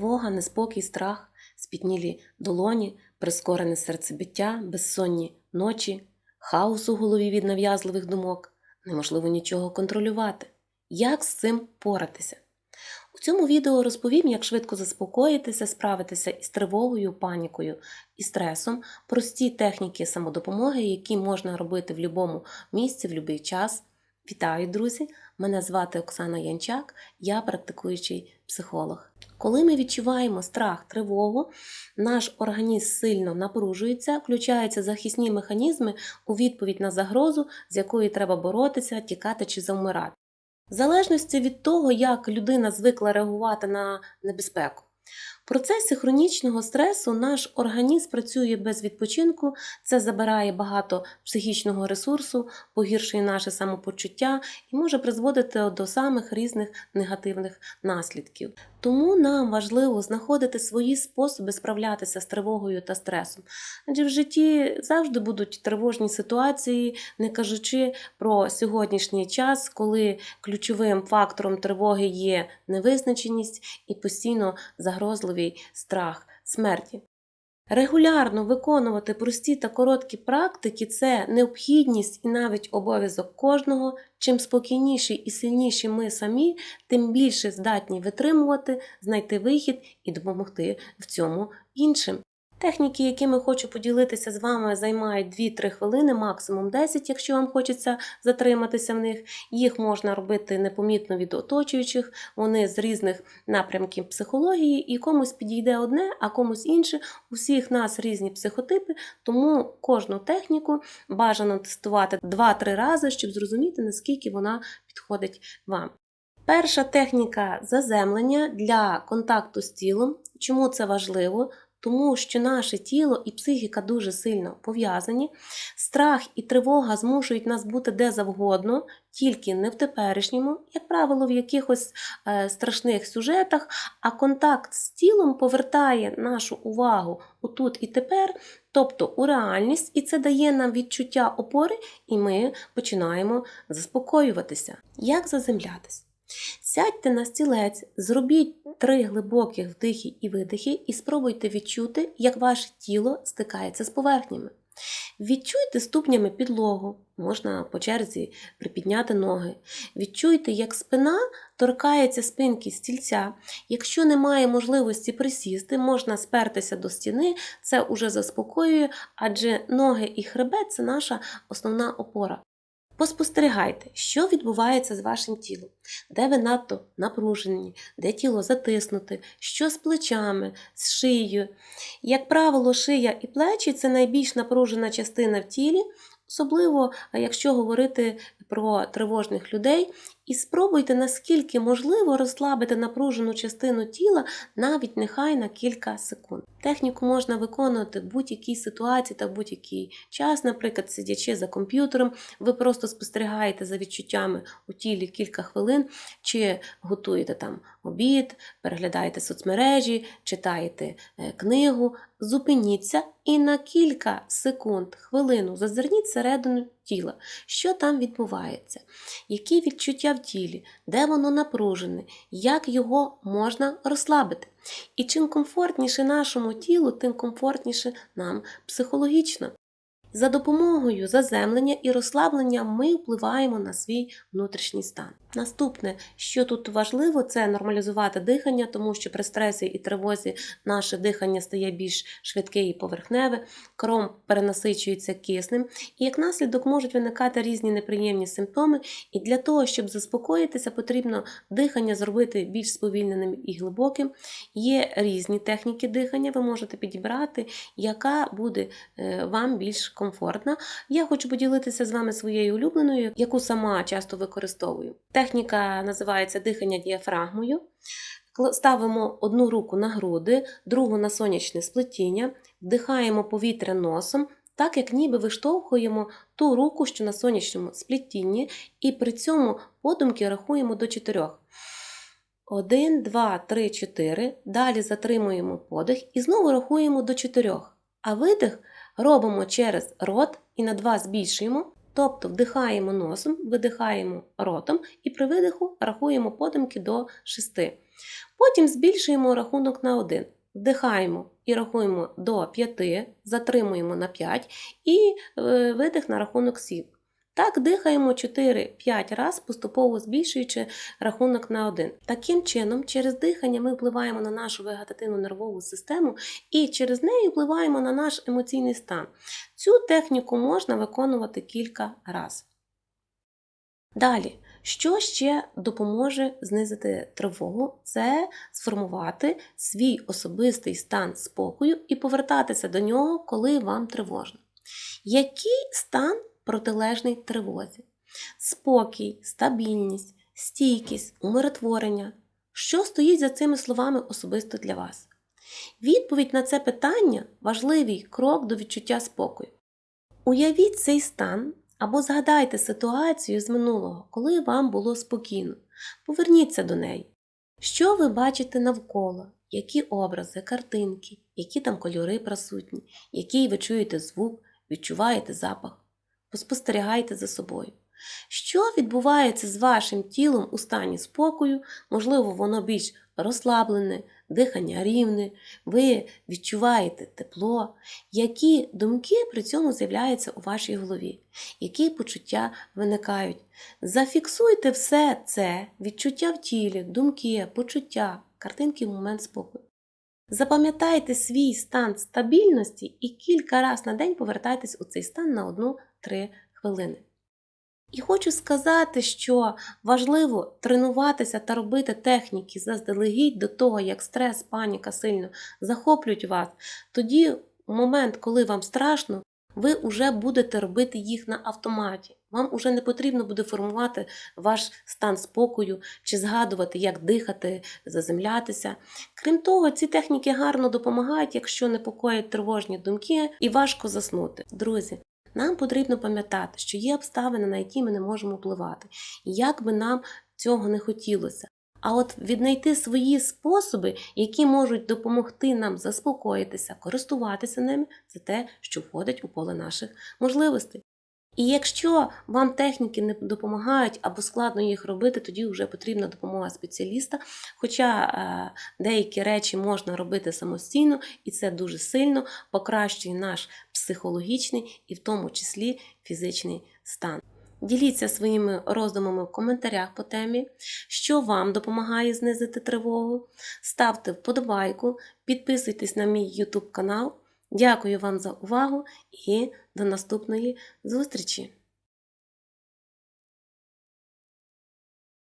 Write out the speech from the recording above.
Тривога, неспокій, страх, спітнілі долоні, прискорене серцебиття, безсонні ночі, хаос у голові від нав'язливих думок, неможливо нічого контролювати. Як з цим поратися? У цьому відео розповім, як швидко заспокоїтися, справитися із тривогою, панікою і стресом, прості техніки самодопомоги, які можна робити в будь-якому місці, в будь-який час. Вітаю, друзі! Мене звати Оксана Янчак, я практикуючий психолог. Коли ми відчуваємо страх, тривогу, наш організм сильно напружується, включаються захисні механізми у відповідь на загрозу, з якою треба боротися, тікати чи завмирати. В залежності від того, як людина звикла реагувати на небезпеку. В процесі хронічного стресу наш організм працює без відпочинку, це забирає багато психічного ресурсу, погіршує наше самопочуття і може призводити до самих різних негативних наслідків. Тому нам важливо знаходити свої способи справлятися з тривогою та стресом. Адже в житті завжди будуть тривожні ситуації, не кажучи про сьогоднішній час, коли ключовим фактором тривоги є невизначеність і постійно загрозливий страх смерті. Регулярно виконувати прості та короткі практики це необхідність і навіть обов'язок кожного. Чим спокійніші і сильніші ми самі, тим більше здатні витримувати, знайти вихід і допомогти в цьому іншим. Техніки, якими хочу поділитися з вами, займають 2-3 хвилини, максимум 10, якщо вам хочеться затриматися в них. Їх можна робити непомітно від оточуючих, вони з різних напрямків психології, і комусь підійде одне, а комусь інше. У всіх нас різні психотипи, тому кожну техніку бажано тестувати 2-3 рази, щоб зрозуміти, наскільки вона підходить вам. Перша техніка заземлення для контакту з тілом. Чому це важливо? Тому що наше тіло і психіка дуже сильно пов'язані. Страх і тривога змушують нас бути де завгодно, тільки не в теперішньому, як правило, в якихось е, страшних сюжетах, а контакт з тілом повертає нашу увагу у тут і тепер, тобто у реальність, і це дає нам відчуття опори, і ми починаємо заспокоюватися. Як заземлятись? Сядьте на стілець, зробіть три глибоких вдихи і видихи, і спробуйте відчути, як ваше тіло стикається з поверхнями. Відчуйте ступнями підлогу, можна по черзі припідняти ноги. Відчуйте, як спина торкається спинки стільця. Якщо немає можливості присісти, можна спертися до стіни, це уже заспокоює, адже ноги і хребет це наша основна опора. Поспостерігайте, що відбувається з вашим тілом, де ви надто напружені, де тіло затиснуте, що з плечами, з шиєю. Як правило, шия і плечі це найбільш напружена частина в тілі, особливо якщо говорити про тривожних людей. І спробуйте, наскільки можливо розслабити напружену частину тіла навіть нехай на кілька секунд. Техніку можна виконувати в будь-якій ситуації та в будь-який час, наприклад, сидячи за комп'ютером, ви просто спостерігаєте за відчуттями у тілі кілька хвилин, чи готуєте там обід, переглядаєте соцмережі, читаєте е, книгу. Зупиніться і на кілька секунд, хвилину зазирніть всередину тіла, що там відбувається, які відчуття в тілі, де воно напружене, як його можна розслабити. І чим комфортніше нашому тілу, тим комфортніше нам психологічно. За допомогою заземлення і розслаблення ми впливаємо на свій внутрішній стан. Наступне, що тут важливо, це нормалізувати дихання, тому що при стресі і тривозі наше дихання стає більш швидке і поверхневе, кром перенасичується киснем, і як наслідок можуть виникати різні неприємні симптоми. І для того, щоб заспокоїтися, потрібно дихання зробити більш сповільненим і глибоким. Є різні техніки дихання, ви можете підібрати, яка буде е, вам більш комфортна. Я хочу поділитися з вами своєю улюбленою, яку сама часто використовую. Техніка називається дихання діафрагмою. Ставимо одну руку на груди, другу на сонячне сплетіння, вдихаємо повітря носом, так як ніби виштовхуємо ту руку, що на сонячному сплетінні, і при цьому подумки рахуємо до чотирьох. Один, два, три, чотири. Далі затримуємо подих і знову рахуємо до чотирьох. А видих робимо через рот і на два збільшуємо. Тобто вдихаємо носом, видихаємо ротом і при видиху рахуємо подимки до 6. Потім збільшуємо рахунок на 1. Вдихаємо і рахуємо до 5, затримуємо на 5 і е, видих на рахунок 7. Так дихаємо 4-5 раз, поступово збільшуючи рахунок на 1. Таким чином, через дихання ми впливаємо на нашу вегетативну нервову систему і через неї впливаємо на наш емоційний стан. Цю техніку можна виконувати кілька разів. Далі, що ще допоможе знизити тривогу? Це сформувати свій особистий стан спокою і повертатися до нього, коли вам тривожно. Який стан протилежний тривозі? Спокій, стабільність, стійкість, умиротворення. Що стоїть за цими словами особисто для вас? Відповідь на це питання важливий крок до відчуття спокою. Уявіть цей стан або згадайте ситуацію з минулого, коли вам було спокійно. Поверніться до неї. Що ви бачите навколо? Які образи, картинки, які там кольори присутні, який ви чуєте звук, відчуваєте запах? Поспостерігайте за собою. Що відбувається з вашим тілом у стані спокою? Можливо, воно більш розслаблене, дихання рівне, ви відчуваєте тепло, які думки при цьому з'являються у вашій голові, які почуття виникають. Зафіксуйте все це, відчуття в тілі, думки, почуття, картинки в момент спокою. Запам'ятайте свій стан стабільності і кілька разів на день повертайтесь у цей стан на 1-3 хвилини. І хочу сказати, що важливо тренуватися та робити техніки заздалегідь до того, як стрес, паніка сильно захоплюють вас. Тоді, у момент, коли вам страшно, ви вже будете робити їх на автоматі. Вам уже не потрібно буде формувати ваш стан спокою чи згадувати, як дихати, заземлятися. Крім того, ці техніки гарно допомагають, якщо непокоять тривожні думки і важко заснути. Друзі, нам потрібно пам'ятати, що є обставини, на які ми не можемо впливати, і як би нам цього не хотілося. А от віднайти свої способи, які можуть допомогти нам заспокоїтися, користуватися ними, це те, що входить у поле наших можливостей. І якщо вам техніки не допомагають або складно їх робити, тоді вже потрібна допомога спеціаліста. Хоча е, деякі речі можна робити самостійно, і це дуже сильно покращує наш психологічний і в тому числі фізичний стан. Діліться своїми роздумами в коментарях по темі, що вам допомагає знизити тривогу. Ставте вподобайку, підписуйтесь на мій YouTube канал. Дякую вам за увагу і до наступної зустрічі!